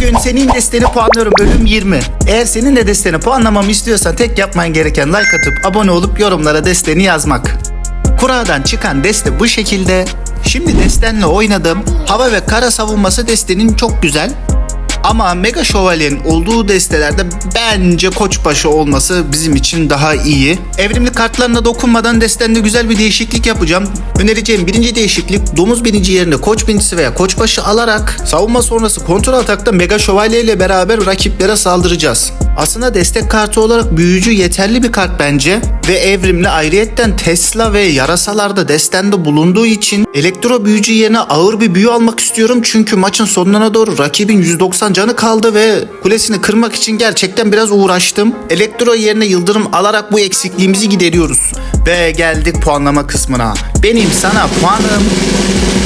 Bugün senin desteni puanlıyorum bölüm 20. Eğer senin de desteni puanlamamı istiyorsan tek yapman gereken like atıp abone olup yorumlara desteni yazmak. Kuradan çıkan deste bu şekilde. Şimdi destenle oynadım. Hava ve kara savunması destenin çok güzel. Ama Mega Şövalye'nin olduğu destelerde bence koçbaşı olması bizim için daha iyi. Evrimli kartlarına dokunmadan destende güzel bir değişiklik yapacağım. Önereceğim birinci değişiklik domuz binici yerine koç binicisi veya koçbaşı alarak savunma sonrası kontrol atakta Mega Şövalye ile beraber rakiplere saldıracağız. Aslında destek kartı olarak büyücü yeterli bir kart bence ve evrimli ayrıyetten Tesla ve yarasalarda destende bulunduğu için elektro büyücü yerine ağır bir büyü almak istiyorum çünkü maçın sonuna doğru rakibin 190 canı kaldı ve kulesini kırmak için gerçekten biraz uğraştım. Elektro yerine yıldırım alarak bu eksikliğimizi gideriyoruz. Ve geldik puanlama kısmına. Benim sana puanım 7.